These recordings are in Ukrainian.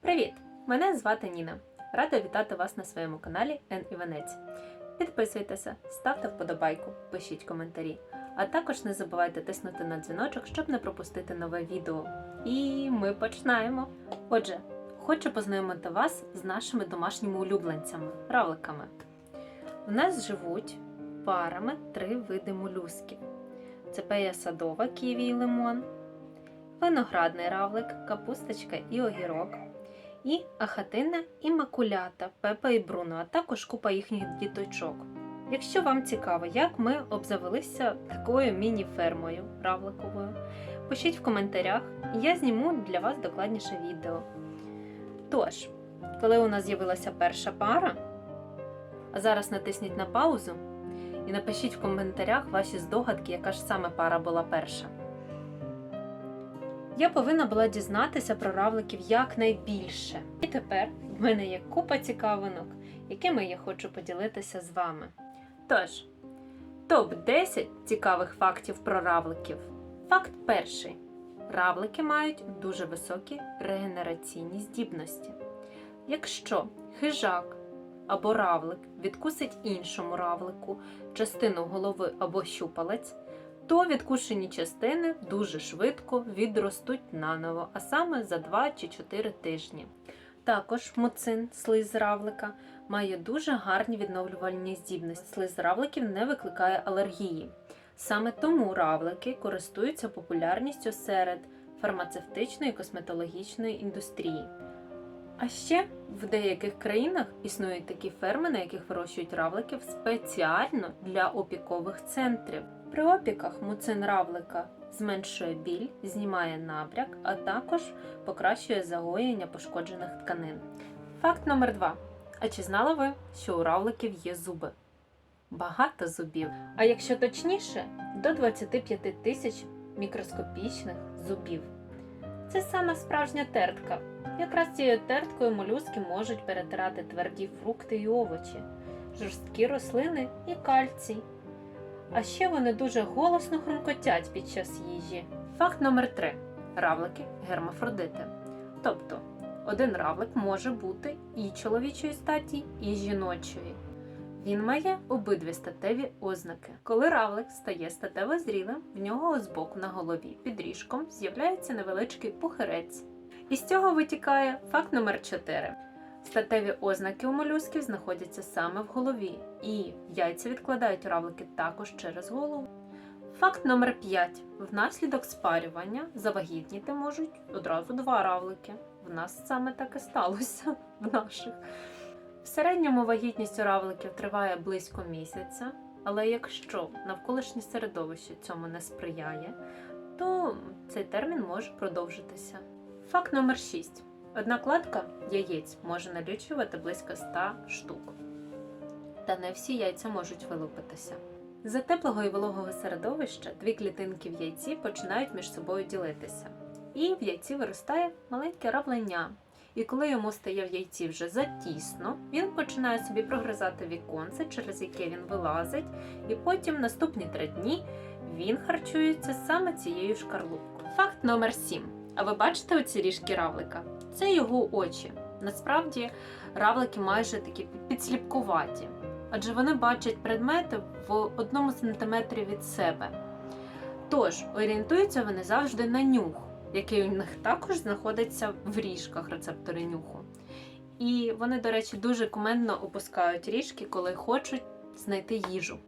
Привіт! Мене звати Ніна. Рада вітати вас на своєму каналі Ен Іванець. Підписуйтеся, ставте вподобайку, пишіть коментарі, а також не забувайте тиснути на дзвіночок, щоб не пропустити нове відео. І ми починаємо. Отже, хочу познайомити вас з нашими домашніми улюбленцями равликами. В нас живуть парами три види молюсків: це пея садова, ківі і лимон, виноградний равлик, капусточка і огірок, і ахатина і макулята, Пепа і Бруно, а також купа їхніх діточок. Якщо вам цікаво, як ми обзавелися такою міні-фермою равликовою, пишіть в коментарях, і я зніму для вас докладніше відео. Тож, коли у нас з'явилася перша пара, а зараз натисніть на паузу і напишіть в коментарях ваші здогадки, яка ж саме пара була перша. Я повинна була дізнатися про равликів якнайбільше. І тепер в мене є купа цікавинок, якими я хочу поділитися з вами. Тож, топ-10 цікавих фактів про равликів. Факт перший: равлики мають дуже високі регенераційні здібності. Якщо хижак або равлик відкусить іншому равлику частину голови або щупалець, то відкушені частини дуже швидко відростуть наново, а саме за 2 чи 4 тижні. Також муцин, слиз равлика, має дуже гарні відновлювальні здібності. Слиз равликів не викликає алергії. Саме тому равлики користуються популярністю серед фармацевтичної і косметологічної індустрії. А ще в деяких країнах існують такі ферми, на яких вирощують равликів спеціально для опікових центрів. При опіках муцин равлика зменшує біль, знімає набряк, а також покращує загоєння пошкоджених тканин. Факт номер два. А чи знали ви, що у равликів є зуби? Багато зубів. А якщо точніше, до 25 тисяч мікроскопічних зубів. Це саме справжня тертка. Якраз цією терткою молюски можуть перетирати тверді фрукти і овочі, жорсткі рослини і кальцій. А ще вони дуже голосно хрумкотять під час їжі. Факт номер 3. Равлики гермафродити. Тобто, один равлик може бути і чоловічої статі, і жіночої. Він має обидві статеві ознаки. Коли равлик стає статево зрілим, в нього збоку на голові під ріжком з'являється невеличкий пухирець. Із цього витікає факт номер 4. Статеві ознаки у молюсків знаходяться саме в голові, і яйця відкладають равлики також через голову. Факт номер 5. Внаслідок спарювання завагітніти можуть одразу два равлики. В нас саме так і сталося в наших. В середньому вагітність у равликів триває близько місяця, але якщо навколишнє середовище цьому не сприяє, то цей термін може продовжитися. Факт номер 6. Одна кладка яєць може налічувати близько 100 штук. Та не всі яйця можуть вилупитися. За теплого і вологого середовища дві клітинки в яйці починають між собою ділитися. І в яйці виростає маленьке равлення. І коли йому стає в яйці вже затісно, він починає собі прогризати віконце, через яке він вилазить, і потім наступні три дні він харчується саме цією шкарлупкою. Факт номер 7. А ви бачите оці ріжки равлика? Це його очі. Насправді равлики майже такі підсліпкуваті, адже вони бачать предмети в одному сантиметрі від себе. Тож орієнтуються вони завжди на нюх, який у них також знаходиться в ріжках рецептори нюху. І вони, до речі, дуже кумедно опускають ріжки, коли хочуть знайти їжу.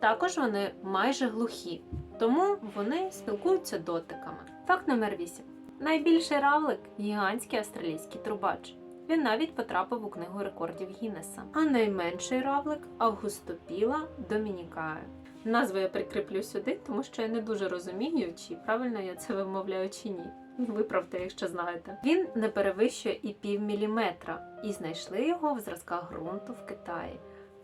Також вони майже глухі, тому вони спілкуються дотиками. Факт номер 8. Найбільший равлик гігантський австралійський трубач. Він навіть потрапив у книгу рекордів Гіннеса. А найменший равлик Августопіла Домінікає. Назву я прикріплю сюди, тому що я не дуже розумію, чи правильно я це вимовляю чи ні. Виправте, якщо знаєте. Він не перевищує і пів міліметра, і знайшли його в зразках ґрунту в Китаї.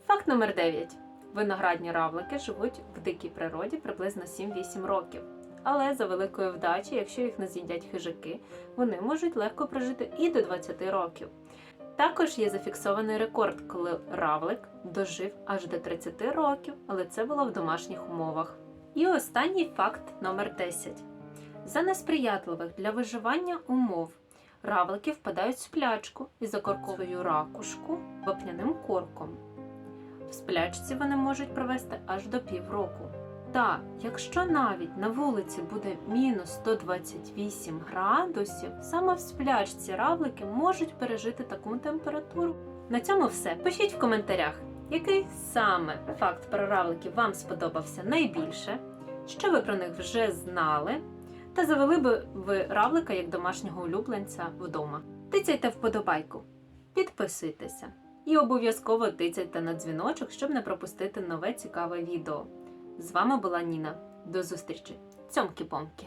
Факт номер 9. Виноградні равлики живуть в дикій природі приблизно 7-8 років. Але за великої вдачі, якщо їх не з'їдять хижаки, вони можуть легко прожити і до 20 років. Також є зафіксований рекорд, коли равлик дожив аж до 30 років, але це було в домашніх умовах. І останній факт номер 10. За несприятливих для виживання умов равлики впадають в сплячку і закорковують ракушку вапняним корком. В сплячці вони можуть провести аж до півроку. Та якщо навіть на вулиці буде мінус 128 градусів, саме в сплячці равлики можуть пережити таку температуру. На цьому все. Пишіть в коментарях, який саме факт про равликів вам сподобався найбільше, що ви про них вже знали, та завели би ви равлика як домашнього улюбленця вдома. Тицяйте вподобайку, підписуйтеся і обов'язково тицяйте на дзвіночок, щоб не пропустити нове цікаве відео. З вами була Ніна. До зустрічі. Цьомкі-помкі!